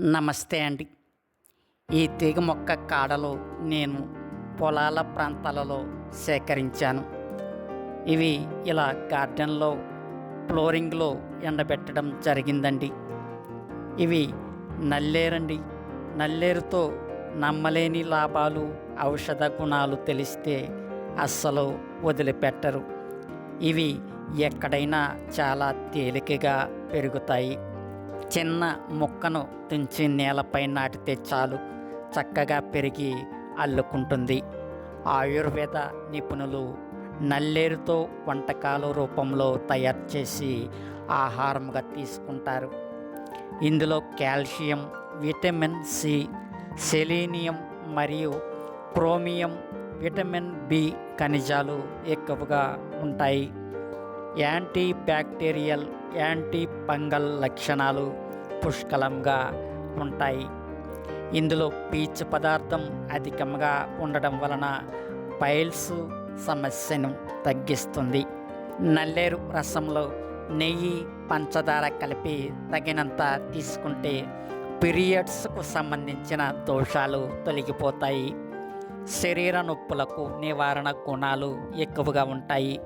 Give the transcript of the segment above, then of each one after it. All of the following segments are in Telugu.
నమస్తే అండి. ఈ తీగ మొక్క కాడలు నేను పొలాల ప్రాంతాలలో సేకరించాను. ఇవి ఇలా గార్డెన్లో ఫ్లోరింగ్లో ఎండబెట్టడం జరిగిందండి. ఇవి నల్లేరండి. నల్లేరుతో నమ్మలేని లాభాలు ఔషధ గుణాలు తెలిస్తే అస్సలు వదిలిపెట్టరు. ఇవి ఎక్కడైనా చాలా తేలికగా పెరుగుతాయి. చిన్న మొక్కను తుంచి నేలపై నాటితే చాలు చక్కగా పెరిగి అల్లుకుంటుంది. ఆయుర్వేద నిపుణులు నల్లేరుతో వంటకాలు రూపంలో తయారు చేసి ఆహారంగా తీసుకుంటారు. ఇందులో కాల్షియం విటమిన్ సి సెలీనియం మరియు క్రోమియం విటమిన్ బి ఖనిజాలు ఎక్కువగా ఉంటాయి. యాంటీ బ్యాక్టీరియల్ యాంటీ ఫంగల్ లక్షణాలు పుష్కలంగా ఉంటాయి. ఇందులో పీచు పదార్థం అధికంగా ఉండడం వలన పైల్స్ సమస్యను తగ్గిస్తుంది. నల్లేరు రసంలో నెయ్యి పంచదార కలిపి తగినంత తీసుకుంటే పీరియడ్స్కు సంబంధించిన దోషాలు తొలగిపోతాయి. శరీర నొప్పులకు నివారణ గుణాలు ఎక్కువగా ఉంటాయి.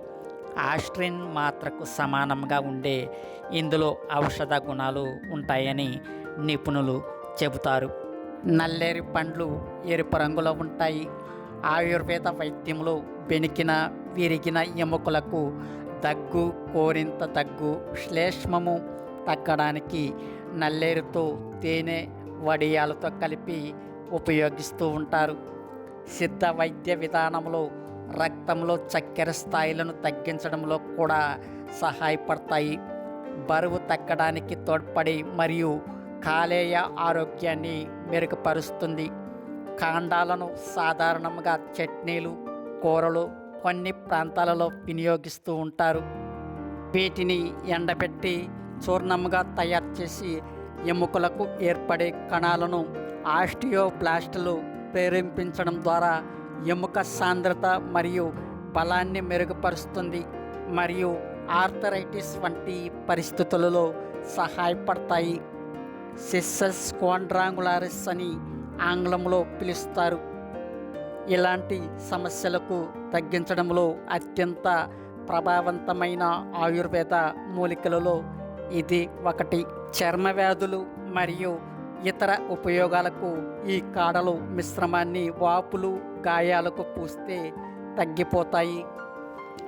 ఆస్ట్రిన్ మాత్రకు సమానంగా ఉండే ఇందులో ఔషధ గుణాలు ఉంటాయని నిపుణులు చెబుతారు. నల్లేరి పండ్లు ఎరుపు రంగులో ఉంటాయి. ఆయుర్వేద వైద్యంలో బెనికిన విరిగిన ఎముకలకు దగ్గు కోరింత దగ్గు శ్లేష్మము తగ్గడానికి నల్లేరుతో తేనె వడియాలతో కలిపి ఉపయోగిస్తూ ఉంటారు. సిద్ధ వైద్య విధానంలో రక్తంలో చక్కెర స్థాయిలను తగ్గించడంలో కూడా సహాయపడతాయి. బరువు తగ్గడానికి తోడ్పడి మరియు కాలేయ ఆరోగ్యాన్ని మెరుగుపరుస్తుంది. కాండాలను సాధారణంగా చట్నీలు కూరలు కొన్ని ప్రాంతాలలో వినియోగిస్తూ ఉంటారు. వీటిని ఎండబెట్టి చూర్ణంగా తయారు చేసి ఎముకలకు ఏర్పడే కణాలను ఆస్టియోబ్లాస్టులు ప్రేరేపించడం ద్వారా ఎముక సాంద్రత మరియు బలాన్ని మెరుగుపరుస్తుంది మరియు ఆర్థరైటిస్ వంటి పరిస్థితులలో సహాయపడతాయి. సిస్సస్ కోండ్రాంగులారిస్ అని ఆంగ్లంలో పిలుస్తారు. ఇలాంటి సమస్యలకు తగ్గించడంలో అత్యంత ప్రభావవంతమైన ఆయుర్వేద మూలికలలో ఇది ఒకటి. చర్మ వ్యాధులు మరియు ఇతర ఉపయోగాలకు ఈ కాడలు మిశ్రమాన్ని వాపులు గాయాలకు పూస్తే తగ్గిపోతాయి.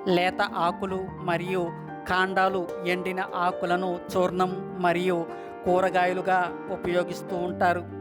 లేత ఆకులు మరియు కాండాలు ఎండిన ఆకులను చూర్ణం మరియు కూరగాయలుగా ఉపయోగిస్తూ ఉంటారు.